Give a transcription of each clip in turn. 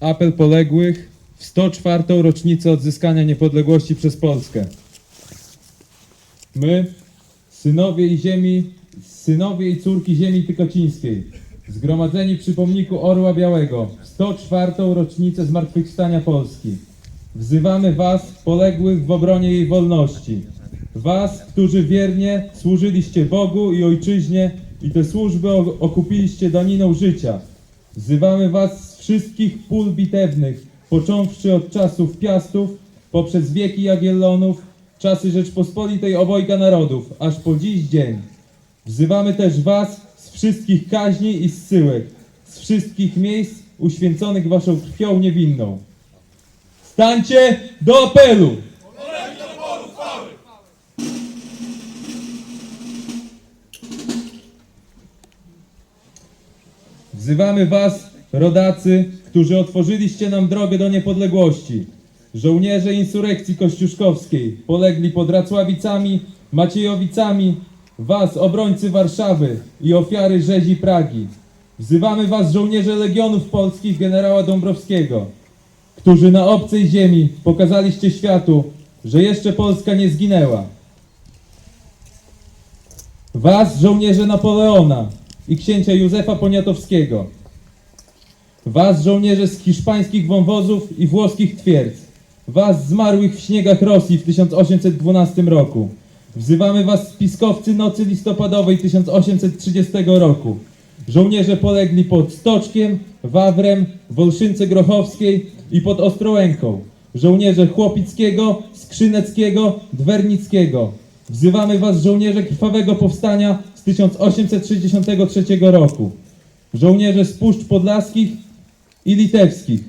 apel poległych w 104. rocznicę odzyskania niepodległości przez Polskę. My, synowie i ziemi, synowie i córki ziemi tykocińskiej, zgromadzeni przy pomniku Orła Białego w 104. rocznicę zmartwychwstania Polski, wzywamy Was, poległych w obronie jej wolności, Was, którzy wiernie służyliście Bogu i Ojczyźnie i te służby okupiliście daniną życia. Wzywamy Was z wszystkich pól bitewnych, począwszy od czasów Piastów, poprzez wieki Jagiellonów, czasy Rzeczpospolitej obojga narodów, aż po dziś dzień. Wzywamy też Was z wszystkich kaźni i zsyłek, z wszystkich miejsc uświęconych Waszą krwią niewinną. Stańcie do apelu! Wzywamy Was, rodacy, którzy otworzyliście nam drogę do niepodległości. Żołnierze insurekcji kościuszkowskiej polegli pod Racławicami, Maciejowicami, Was, obrońcy Warszawy i ofiary rzezi Pragi. Wzywamy Was, żołnierze Legionów Polskich generała Dąbrowskiego, którzy na obcej ziemi pokazaliście światu, że jeszcze Polska nie zginęła. Was, żołnierze Napoleona i księcia Józefa Poniatowskiego. Was, żołnierze z hiszpańskich wąwozów i włoskich twierdz. Was, zmarłych w śniegach Rosji w 1812 roku. Wzywamy was, spiskowcy nocy listopadowej 1830 roku. Żołnierze polegli pod Stoczkiem, Wawrem, w Olszynce Grochowskiej i pod Ostrołęką. Żołnierze Chłopickiego, Skrzyneckiego, Dwernickiego. Wzywamy was, żołnierze Krwawego Powstania 1863 roku. Żołnierze z Puszcz Podlaskich i Litewskich.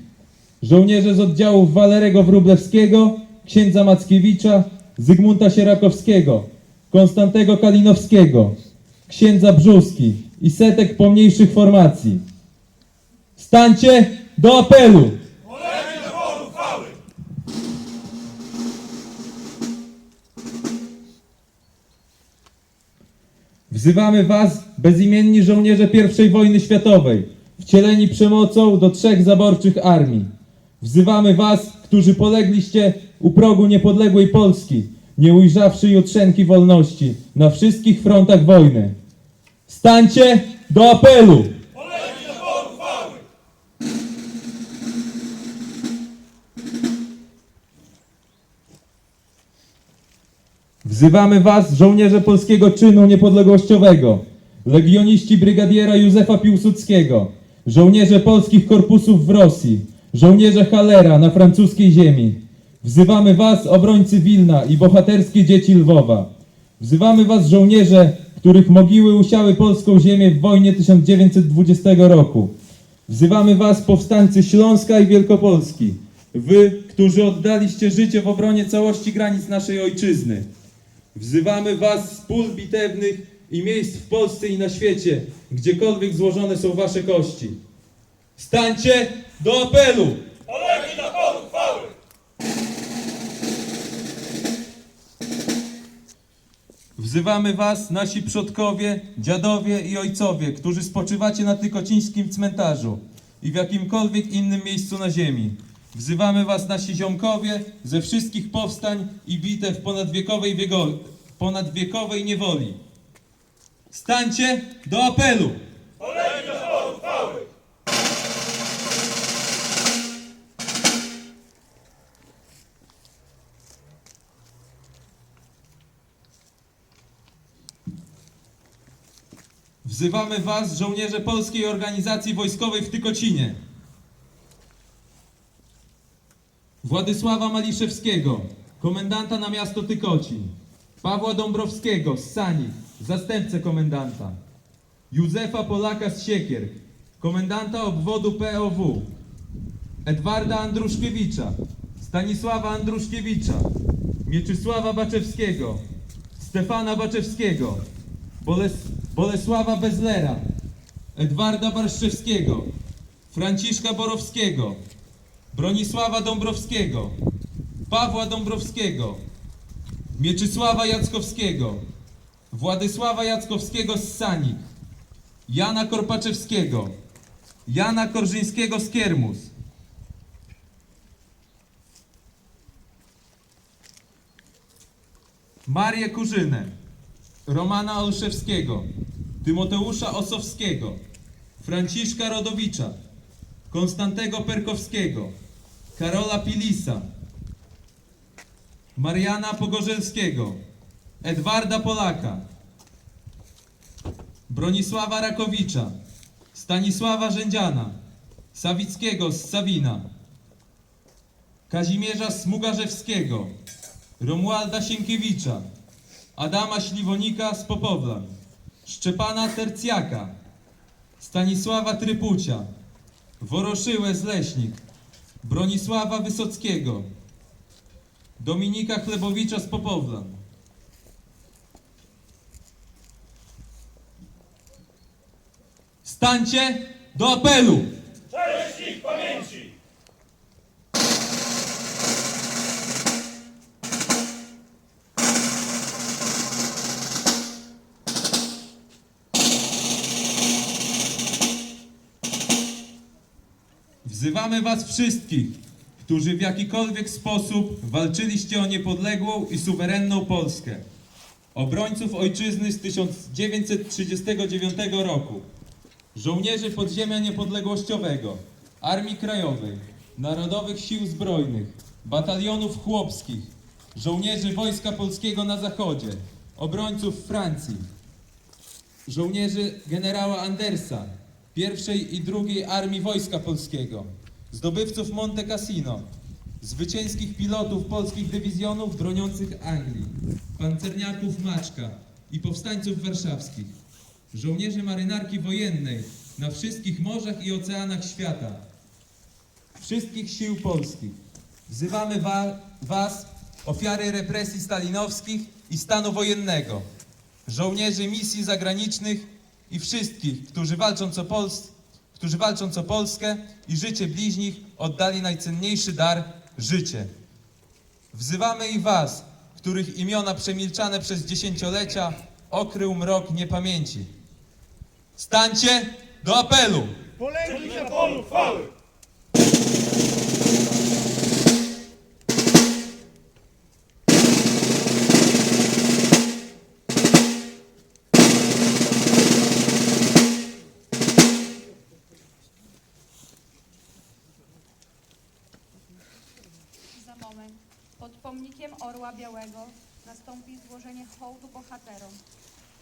Żołnierze z oddziałów Walerego Wróblewskiego, księdza Mackiewicza, Zygmunta Sierakowskiego, Konstantego Kalinowskiego, księdza Brzuski i setek pomniejszych formacji. Stańcie do apelu! Wzywamy Was, bezimienni żołnierze I wojny światowej, wcieleni przemocą do trzech zaborczych armii. Wzywamy Was, którzy polegliście u progu niepodległej Polski, nie ujrzawszy jutrzenki wolności na wszystkich frontach wojny. Stańcie do apelu! Wzywamy Was, żołnierze polskiego czynu niepodległościowego, legioniści brygadiera Józefa Piłsudskiego, żołnierze polskich korpusów w Rosji, żołnierze Halera na francuskiej ziemi. Wzywamy Was, obrońcy Wilna i bohaterskie dzieci Lwowa. Wzywamy Was, żołnierze, których mogiły usiały polską ziemię w wojnie 1920 roku. Wzywamy Was, powstańcy Śląska i Wielkopolski, Wy, którzy oddaliście życie w obronie całości granic naszej ojczyzny. Wzywamy Was z pól bitewnych i miejsc w Polsce i na świecie, gdziekolwiek złożone są Wasze kości. Stańcie do apelu! Polegi na polu chwały! Wzywamy Was, nasi przodkowie, dziadowie i ojcowie, którzy spoczywacie na Tykocińskim cmentarzu i w jakimkolwiek innym miejscu na ziemi. Wzywamy Was, nasi ziomkowie, ze wszystkich powstań i bitew ponadwiekowej, wiego, ponadwiekowej niewoli. Stańcie do apelu! Polegi na polu chwały! Wzywamy Was, żołnierze Polskiej Organizacji Wojskowej w Tykocinie. Władysława Maliszewskiego, komendanta na miasto Tykocin. Pawła Dąbrowskiego z Sani, zastępcę komendanta. Józefa Polaka z Siekier, komendanta obwodu POW. Edwarda Andruszkiewicza, Stanisława Andruszkiewicza, Mieczysława Baczewskiego, Stefana Baczewskiego, Boles Bolesława Bezlera, Edwarda Barszczewskiego, Franciszka Borowskiego, Bronisława Dąbrowskiego, Pawła Dąbrowskiego, Mieczysława Jackowskiego, Władysława Jackowskiego z Sanik, Jana Korpaczewskiego, Jana Korżyńskiego z Kiermus, Marię Kurzynę, Romana Olszewskiego, Tymoteusza Osowskiego, Franciszka Rodowicza, Konstantego Perkowskiego, Karola Pilisa, Mariana Pogorzelskiego, Edwarda Polaka, Bronisława Rakowicza, Stanisława Rzędziana, Sawickiego z Sawina, Kazimierza Smugarzewskiego, Romualda Sienkiewicza, Adama Śliwonika z Popowlan, Szczepana Tercjaka, Stanisława Trypucia, Woroszyłę Leśnik, Bronisława Wysockiego, Dominika Chlebowicza z Popowlan. Stańcie do apelu! Wzywamy Was wszystkich, którzy w jakikolwiek sposób walczyliście o niepodległą i suwerenną Polskę. Obrońców ojczyzny z 1939 roku. Żołnierzy Podziemia Niepodległościowego, Armii Krajowej, Narodowych Sił Zbrojnych, Batalionów Chłopskich, żołnierzy Wojska Polskiego na Zachodzie, obrońców Francji, żołnierzy generała Andersa, pierwszej i drugiej Armii Wojska Polskiego, zdobywców Monte Cassino, zwycięskich pilotów polskich dywizjonów broniących Anglii, pancerniaków Maczka i powstańców warszawskich, żołnierzy marynarki wojennej na wszystkich morzach i oceanach świata, wszystkich sił polskich. Wzywamy wa Was, ofiary represji stalinowskich i stanu wojennego, żołnierzy misji zagranicznych i wszystkich, którzy walcząc o, Pols którzy walcząc o Polskę i życie bliźnich oddali najcenniejszy dar życie. Wzywamy i Was, których imiona przemilczane przez dziesięciolecia okrył mrok niepamięci. Stańcie do apelu! Na polu chwały! Pod pomnikiem Orła Białego nastąpi złożenie hołdu bohaterom.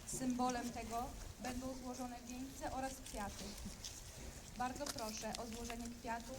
Symbolem tego będą złożone wieńce oraz kwiaty. Bardzo proszę o złożenie kwiatów